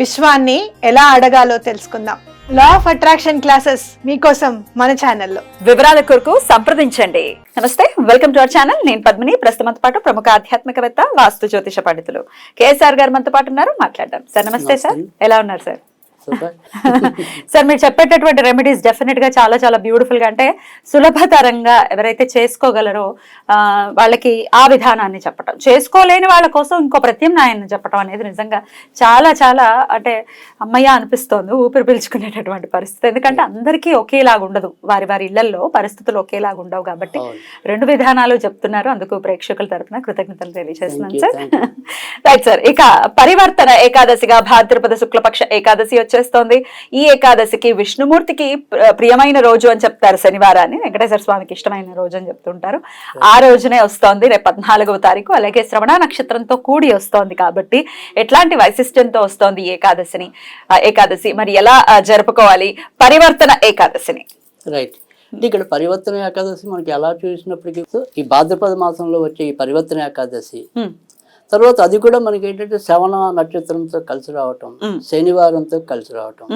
విశ్వాన్ని ఎలా అడగాలో తెలుసుకుందాం. లా ఆఫ్ అట్రాక్షన్ క్లాసెస్ మీకోసం మన ఛానల్లో వివరాల కొరకు సంప్రదించండి. నమస్తే వెల్కమ్ టు అవర్ ఛానల్ నేను పద్మిని. ప్రస్తుతంతో పాటు ప్రముఖ ఆధ్యాత్మికవేత్త వాస్తు జ్యోతిష పండితులు కేఎస్ఆర్ గారు మనతో పాటు ఉన్నారు. మాట్లాడదాం. సార్ నమస్తే సార్. ఎలా ఉన్నారు సార్? సార్ మీరు చెప్పేటటువంటి రెమెడీస్ డెఫినెట్గా చాలా చాలా బ్యూటిఫుల్గా అంటే సులభతరంగా ఎవరైతే చేసుకోగలరో ఆ, వాళ్ళకి ఆ విధానాన్ని చెప్పటం. చేసుకోలేని వాళ్ళ కోసం ఇంకో ప్రత్యామ్నాయాన్ని చెప్పటం అనేది నిజంగా చాలా చాలా అంటే అమ్మయ్య అనిపిస్తోంది ఊపిరి పీల్చుకునేటటువంటి పరిస్థితి. ఎందుకంటే అందరికీ ఒకేలాగా ఉండదు. వారి వారి ఇళ్ళలో పరిస్థితులు ఒకేలాగా ఉండవు కాబట్టి. రెండు విధానాలు చెప్తున్నారు. అందుకు ప్రేక్షకుల తరపున కృతజ్ఞతలు తెలియజేస్తున్నాను సార్. రైట్ సార్ ఇక పరివర్తన ఏకాదశిగా భాద్రపద శుక్లపక్ష ఏకాదశి వచ్చేస్తోంది. ఈ ఏకాదశికి విష్ణుమూర్తికి ప్ర- ప్రియమైన రోజు అని చెప్తారు శనివారాన్ని. వెంకటేశ్వర స్వామికి ఇష్టమైన రోజు అని చెప్తుంటారు. ఆ రోజునే వస్తోంది రేపు పద్నాలుగవ తారీఖు. అలాగే శ్రవణ నక్షత్రంతో కూడి వస్తోంది కాబట్టి ఎట్లాంటి వైశిష్ట్యంతో వస్తోంది ఏకాదశిని? ఏకాదశి మరి ఎలా జరుపుకోవాలి? పరివర్తన ఏకాదశిని. రైట్. ఇక్కడ పరివర్తన ఏకాదశి మనకి ఎలా చూసినప్పటికీ ఈ భాద్రపద మాసంలో వచ్చే ఈ పరివర్తన ఏకాదశి. తర్వాత అది కూడా మనకి ఏంటంటే శ్రవణ నక్షత్రంతో కలిసి రావటం. శనివారంతో కలిసి రావటం.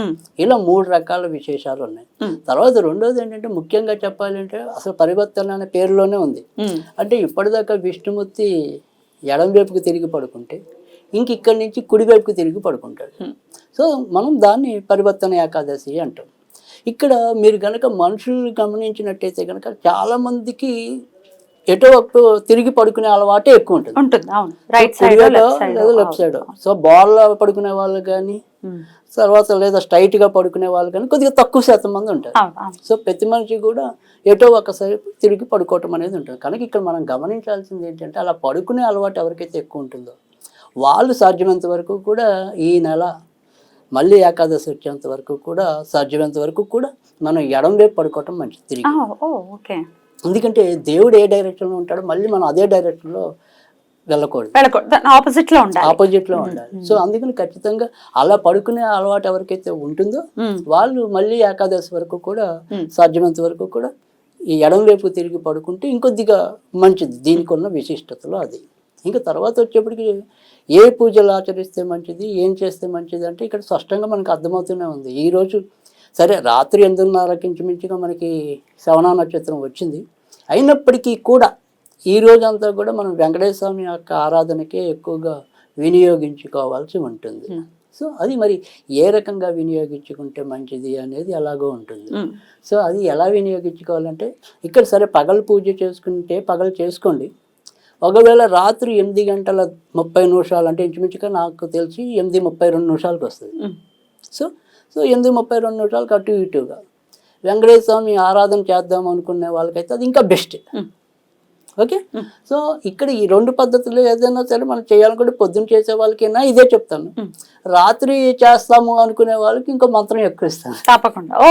ఇలా మూడు రకాల విశేషాలు ఉన్నాయి. తర్వాత రెండోది ఏంటంటే ముఖ్యంగా చెప్పాలంటే అసలు పరివర్తన అనే పేరులోనే ఉంది. అంటే ఇప్పటిదాకా విష్ణుమూర్తి ఎడం వైపుకి తిరిగి పడుకుంటే ఇంక ఇక్కడి నుంచి కుడి వైపుకి తిరిగి పడుకుంటాడు. సో మనం దాన్ని పరివర్తన ఏకాదశి అంటాం ఇక్కడ మీరు గనక మనుషులు గమనించినట్టయితే గనక చాలా మందికి ఎటో తిరిగి పడుకునే అలవాటే ఎక్కువ ఉంటుంది. ఉంటుంది అవును. రైట్ సైడ్ కుడివైపు లెఫ్ట్ సైడ్ లేదా లెఫ్ట్ సైడ్ సో బాల్ పడుకునే వాళ్ళు కానీ తర్వాత లేదా స్ట్రైట్గా పడుకునే వాళ్ళు కానీ కొద్దిగా తక్కువ శాతం మంది ఉంటారు. సో ప్రతి మనిషి కూడా ఎటో ఒకసారి తిరిగి పడుకోవటం అనేది ఉంటుంది. కనుక ఇక్కడ మనం గమనించాల్సింది ఏంటంటే అలా పడుకునే అలవాటు ఎవరికైతే ఎక్కువ ఉంటుందో వాళ్ళు సాధ్యమైనంత వరకు కూడా ఈ నెల మళ్ళీ ఏకాదశి వచ్చేంత వరకు కూడా సాధ్యమైనంత వరకు కూడా మనం ఎడం వైపు పడుకోవటం మంచిది. తిరిగి. ఆ, ఓ ఓకే ఎందుకంటే దేవుడు ఏ డైరెక్షన్లో ఉంటాడో మళ్ళీ మనం అదే డైరెక్షన్లో వెళ్ళకూడదు. వెళ్ళకూడదు. ఆపోజిట్లో ఉండాలి. ఆపోజిట్లో ఉండాలి. సో అందుకని ఖచ్చితంగా అలా పడుకునే అలవాటు ఎవరికైతే ఉంటుందో. వాళ్ళు మళ్ళీ ఏకాదశి వరకు కూడా మ్మ్. సాధ్యమైనంత వరకు కూడా ఈ ఎడం వైపు తిరిగి పడుకుంటే ఇంకొద్దిగా మంచిది. దీనికి ఉన్న విశిష్టతలో అది. ఇంకా తర్వాత వచ్చేప్పటికి ఏ పూజలు ఆచరిస్తే మంచిది ఏం చేస్తే మంచిది అంటే ఇక్కడ స్పష్టంగా మనకు అర్థమవుతూనే ఉంది. ఈ రోజు సరే రాత్రి ఎనిమిదిన్నరకి ఇంచుమించుగా మనకి శ్రవణ నక్షత్రం వచ్చింది అయినప్పటికీ కూడా ఈ రోజంతా కూడా మనం వెంకటేశ్వర స్వామి యొక్క ఆరాధనకే ఎక్కువగా వినియోగించుకోవాల్సి ఉంటుంది. సో అది మరి ఏ రకంగా వినియోగించుకుంటే మంచిది అనేది ఎలాగో ఉంటుంది. సో అది ఎలా వినియోగించుకోవాలంటే ఇక్కడ సరే పగలు పూజ చేసుకుంటే పగలు చేసుకోండి ఒకవేళ రాత్రి ఎనిమిది గంటల ముప్పై నిమిషాలు అంటే ఇంచుమించుగా నాకు తెలిసి ఎనిమిది ముప్పై రెండు నిమిషాలకు వస్తుంది. సో సో ఎనిమిది ముప్పై రెండు నిమిషాలకు అటు ఇటుగా? వెంకటేశ్వర స్వామి ఆరాధన చేద్దాం అనుకునే వాళ్ళకైతే అది ఇంకా బెస్ట్. ఓకే? సో ఇక్కడ ఈ రెండు పద్ధతులు ఏదైనా సరే మనం చేయాలనుకుంటే పొద్దున్న చేసే వాళ్ళకైనా ఇదే చెప్తాను. రాత్రి చేస్తాము అనుకునే వాళ్ళకి ఇంకో మంత్రం ఎక్కువ ఇస్తాను. తప్పకుండా. ఓ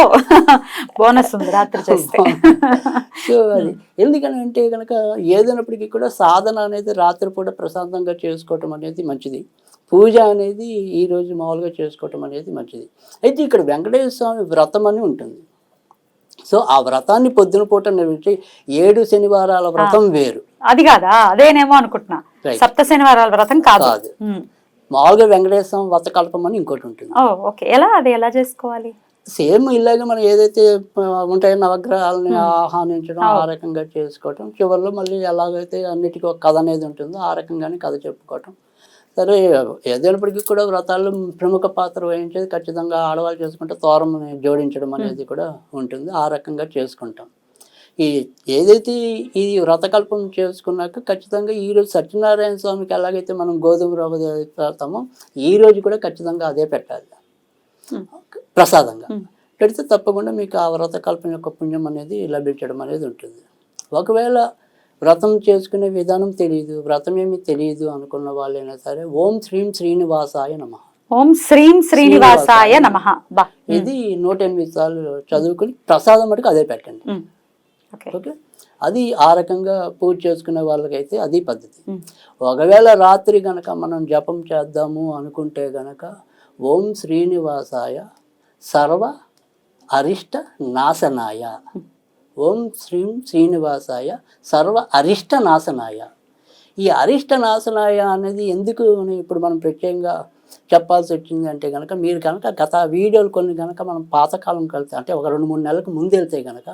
బోనస్ ఉంది రాత్రి చేస్తే. సో అది. ఎందుకని అంటే కనుక ఏదైనప్పటికీ కూడా సాధన అనేది రాత్రిపూట ప్రశాంతంగా చేసుకోవటం అనేది మంచిది. పూజ అనేది ఈ రోజు మామూలుగా చేసుకోవటం అనేది మంచిది. అయితే ఇక్కడ వెంకటేశ్వర స్వామి వ్రతం అని ఉంటుంది. సో ఆ వ్రతాన్ని పొద్దున పూట నిర్వహించి ఏడు శనివారాల వ్రతం వేరు. అది కాదా? అదేనేమో అనుకుంటున్నా. సప్త శనివారాల వ్రతం కాదు. కాదు. మ్మ్. మామూలుగా వెంకటేశ్వర స్వామి వ్రతకల్పం అని ఇంకోటి ఉంటుంది. ఓకే. ఎలా? అది ఎలా చేసుకోవాలి? సేమ్ ఇలాగే మనం ఏదైతే ఉంటాయో నవగ్రహాలని ఆహ్వానించడం ఆ రకంగా చేసుకోవటం చివరిలో మళ్ళీ ఎలాగైతే అన్నిటికీ ఒక కథ అనేది ఉంటుందో ఆ రకంగానే కథ చెప్పుకోవటం. సరే ఏదైనప్పటికీ కూడా వ్రతాల్లో ప్రముఖ పాత్ర వహించేది ఖచ్చితంగా ఆడవాళ్ళు చేసుకుంటే తోరం జోడించడం అనేది కూడా ఉంటుంది. ఆ రకంగా చేసుకుంటాం. ఈ ఏదైతే ఈ వ్రతకల్పం చేసుకున్నాక ఖచ్చితంగా ఈరోజు సత్యనారాయణ స్వామికి ఎలాగైతే మనం గోధుమ రవ్వ పెడతామో ఈ రోజు కూడా ఖచ్చితంగా అదే పెట్టాలి. ప్రసాదంగా. పెడితే తప్పకుండా మీకు ఆ వ్రత కల్పన యొక్క పుణ్యం అనేది లభించడం అనేది ఉంటుంది. ఒకవేళ వ్రతం చేసుకునే విధానం తెలియదు వ్రతం ఏమి తెలియదు అనుకున్న వాళ్ళైనా సరే ఓం శ్రీం శ్రీనివాసాయ నమ. ఓం శ్రీం శ్రీనివాసాయ నమ. ఇది నూట ఎనిమిది సార్లు చదువుకుని ప్రసాదం మటుకు అదే పెట్టండి. ఓకే. అది ఆ రకంగా పూజ చేసుకునే వాళ్ళకైతే అది పద్ధతి. ఒకవేళ రాత్రి గనక మనం జపం చేద్దాము అనుకుంటే గనక ఓం శ్రీనివాసాయ సర్వ అరిష్ట నాశనాయ. ఓం శ్రీం శ్రీనివాసాయ సర్వ అరిష్ట నాశనాయ ఈ అరిష్ట నాశనాయ అనేది ఎందుకు అని ఇప్పుడు మనం ప్రత్యేకంగా చెప్పాల్సి వచ్చింది అంటే కనుక మీరు కనుక గత వీడియోలు కొన్ని కనుక మనం పాతకాలం కలితే అంటే ఒక రెండు మూడు నెలలకు ముందు వెళ్తే కనుక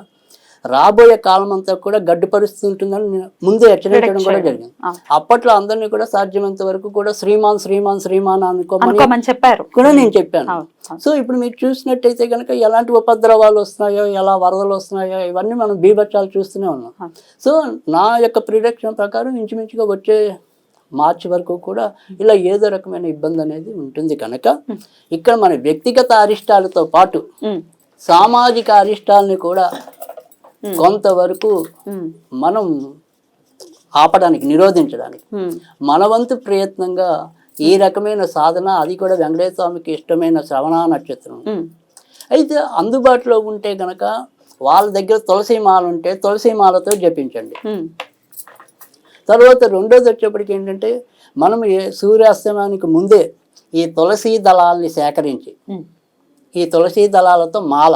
రాబోయే కాలం అంతా కూడా గడ్డు పరిస్థితి ఉంటుందని ముందే హెచ్చరించడం కూడా జరిగింది. అప్పట్లో అందరినీ కూడా సాధ్యమైనంత వరకు కూడా శ్రీమాన్ శ్రీమాన్ శ్రీమాన్ అనుకోమని చెప్పారు కూడా నేను చెప్పాను. సో ఇప్పుడు మీరు చూసినట్టయితే కనుక ఎలాంటి ఉపద్రవాలు వస్తున్నాయో ఎలా వరదలు వస్తున్నాయో ఇవన్నీ మనం బీభత్సాలు చూస్తూనే ఉన్నాం. సో నా యొక్క ప్రిడిక్షన్ ప్రకారం ఇంచుమించుగా వచ్చే మార్చి వరకు కూడా ఇలా ఏదో రకమైన ఇబ్బంది అనేది ఉంటుంది కనుక ఇక్కడ మన వ్యక్తిగత అరిష్టాలతో పాటు. సామాజిక అరిష్టాలని కూడా కొంతవరకు. మనం ఆపడానికి నిరోధించడానికి. మన వంతు ప్రయత్నంగా ఈ రకమైన సాధన అది కూడా వెంకటేశ్వర స్వామికి ఇష్టమైన శ్రవణ నక్షత్రం. అయితే అందుబాటులో ఉంటే గనక వాళ్ళ దగ్గర తులసి మాల ఉంటే తులసి మాలతో జపించండి. తర్వాత రెండోది వచ్చేప్పటికి ఏంటంటే మనం సూర్యాస్తమానికి ముందే ఈ తులసి దళాల్ని సేకరించి. ఈ తులసి దళాలతో మాల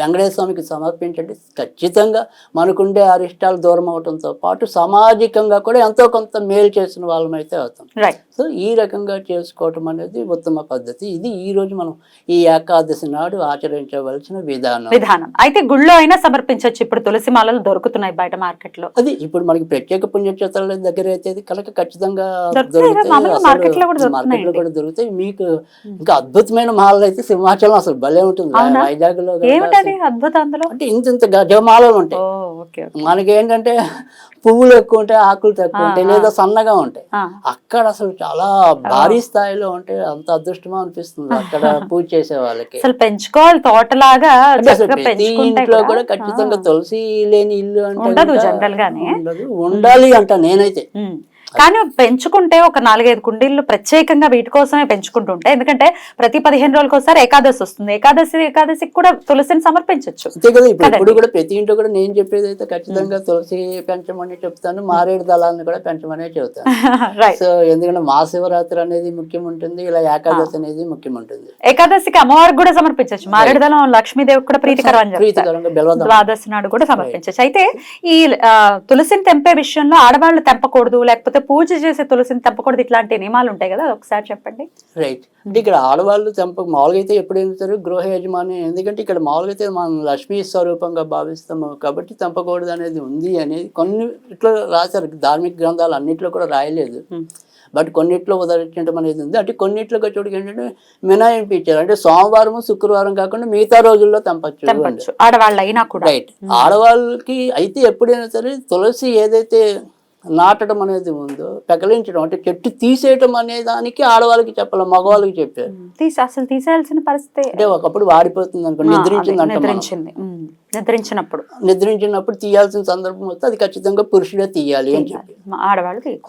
వెంకటేశ్వర స్వామికి సమర్పించండి. ఖచ్చితంగా మనకుండే అరిష్టాలు దూరం అవడంతో పాటు సామాజికంగా కూడా ఎంతో కొంత మేలు చేసిన వాళ్ళమైతే అవుతాం. రైట్ సో ఈ రకంగా చేసుకోవటం అనేది ఉత్తమ పద్ధతి. ఇది ఈ రోజు మనం ఈ ఏకాదశి నాడు ఆచరించవలసిన విధానం. విధానం. అయితే గుళ్ళో అయినా సమర్పించవచ్చు. ఇప్పుడు తులసి మాలలు దొరుకుతున్నాయి బయట మార్కెట్లో అది ఇప్పుడు మనకి ప్రత్యేక పుణ్యక్షేత్రాల దగ్గర అయితే కనుక ఖచ్చితంగా market లో కూడా దొరుకుతాయి. మీకు ఇంకా అద్భుతమైన మాలలు అయితే సింహాచలం అసలు భలే ఉంటుంది? వైజాగ్లో అంటే ఇంత ఇంత గజమాలలు ఉంటాయి. మనకి ఏంటంటే పువ్వులు ఎక్కువ ఉంటాయి ఆకులు తక్కువ ఉంటాయి లేదా సన్నగా ఉంటాయి. అక్కడ అసలు చాలా భారీ స్థాయిలో ఉంటే అంత అదృష్టమా అనిపిస్తుంది అక్కడ పూజ చేసే వాళ్ళకి. అసలు పెంచుకోవాలి తోటలాగా ఇంట్లో కూడా, ఖచ్చితంగా తులసి లేని ఇల్లు అంటే ఉండదు ఇంకా general గానే. ఉండదు. ఉండాలి అంట నేనైతే. కానీ పెంచుకుంటే ఒక నాలుగైదు కుండీళ్ళు ప్రత్యేకంగా వీటి కోసమే పెంచుకుంటుంటే ఎందుకంటే ప్రతి పదిహేను రోజులకు ఒకసారి ఏకాదశి వస్తుంది. ఏకాదశి ఏకాదశికి కూడా తులసిని సమర్పించవచ్చు అంతే కదా ఇప్పుడు కదండి. ఇప్పుడు కూడా ప్రతి ఇంట్లో కూడా నేను చెప్పేది అయితే ఖచ్చితంగా తులసి పెంచమని చెప్తాను మారేడు దళాలను కూడా పెంచమనే చెబుతాను. సో ఎందుకంటే మహాశివరాత్రి అనేది ముఖ్యం ఉంటుంది ఇలా ఏకాదశి అనేది ముఖ్యం ఉంటుంది ఏకాదశికి అమ్మవారికి కూడా సమర్పించవచ్చు మారేడుదలం లక్ష్మీదేవికి కూడా ప్రీతికరం ద్వాదశి నాడు కూడా సమర్పించవచ్చు అయితే ఈ తులసిని తెంపే విషయంలో ఆడవాళ్ళు తెంపకూడదు లేకపోతే పూజ చేసే తులసిని తెంపకూడదు ఇట్లాంటి నియమాలు ఉంటాయి కదా ఒకసారి చెప్పండి. రైట్ అంటే ఇక్కడ ఆడవాళ్ళు తెంప మామూలుగా అయితే ఎప్పుడు వెళ్తారు గృహ యజమాని? ఎందుకంటే ఇక్కడ మామూలుగా అయితే మనం లక్ష్మీ స్వరూపంగా భావిస్తాము కాబట్టి తెంపకూడదు అనేది ఉంది అనేది కొన్ని ఇట్లా రాశారు ధార్మిక గ్రంథాలు అన్నిట్లో కూడా రాయలేదు. బట్ కొన్నిట్లో ఉదరించడం అనేది ఉంది. అంటే కొన్నిట్లో వచ్చేటికి ఏంటంటే మినాయింపు ఇచ్చారు. అంటే సోమవారం శుక్రవారం కాకుండా మిగతా రోజుల్లో తెంపచ్చు ఆడవాళ్ళు అయినా కూడా. రైట్ ఆడవాళ్ళకి అయితే ఎప్పుడైనా సరే తులసి ఏదైతే నాటడం అనేది ఉందో పెకలించడం అంటే చెట్టు తీసేయటం అనే దానికి ఆడవాళ్ళకి చెప్పాలి మగవాళ్ళకి చెప్పారు. తీసి అసలు తీసేయాల్సిన పరిస్థితి అంటే ఒకప్పుడు వాడిపోతుంది అనుకో నిద్రించింది నిద్రించింది. నిద్రించినప్పుడు. నిద్రించినప్పుడు తీయాల్సిన సందర్భం వస్తే అది ఖచ్చితంగా పురుషుడే తీయాలి అని చెప్పి. మా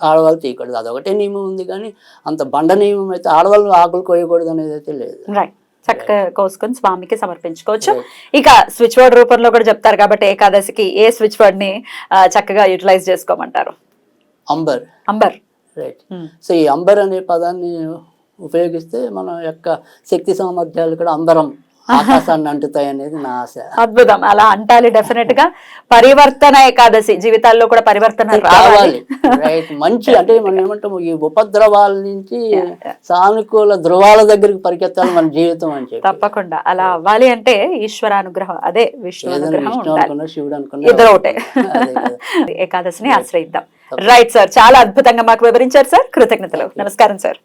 ఆడవాళ్ళు తీయకూడదు. అదొకటే నియమం ఉంది కానీ అంత బండ నియమం అయితే ఆడవాళ్ళు ఆకులు కోయకూడదు అనేది అయితే లేదు. రైట్ చక్కగా కోసుకొని స్వామికి సమర్పించుకోవచ్చు. ఇక స్విచ్ వర్డ్ రూపంలో కూడా చెప్తారు కాబట్టి ఏకాదశికి ఏ స్విచ్ వర్డ్ని ఆ, చక్కగా యూటిలైజ్ చేసుకోమంటారు. Amber. Amber. Right Hmm. So ఈ అంబర్ అనే పదాన్ని ఉపయోగిస్తే మన యొక్క శక్తి సామర్థ్యాలు కూడా అంబరం ఆకాశాన్ని అంటుతాయి అనేది నా ఆశ. అద్భుతం. అలా అంటాలి డెఫినెట్గా పరివర్తన ఏకాదశి. జీవితాల్లో కూడా పరివర్తన రావాలి. రైట్ మంచి అంటే మనం ఏమంటాము ఈ ఉపద్రవాల నుంచి సానుకూల ధృవాల దగ్గరికి పరిగెత్తాలి మన జీవితం అని చెప్పి. తప్పకుండా. అలా అవ్వాలి అంటే ఈశ్వర అనుగ్రహం అదే విష్ణు అనుగ్రహం శివుడు అనుకున్నా ఇద్దరు ఒకటే. ఏకాదశిని ఆశ్రయిద్దాం. రైట్ సార్ చాలా అద్భుతంగా మాకు వివరించారు సార్ కృతజ్ఞతలు. నమస్కారం సార్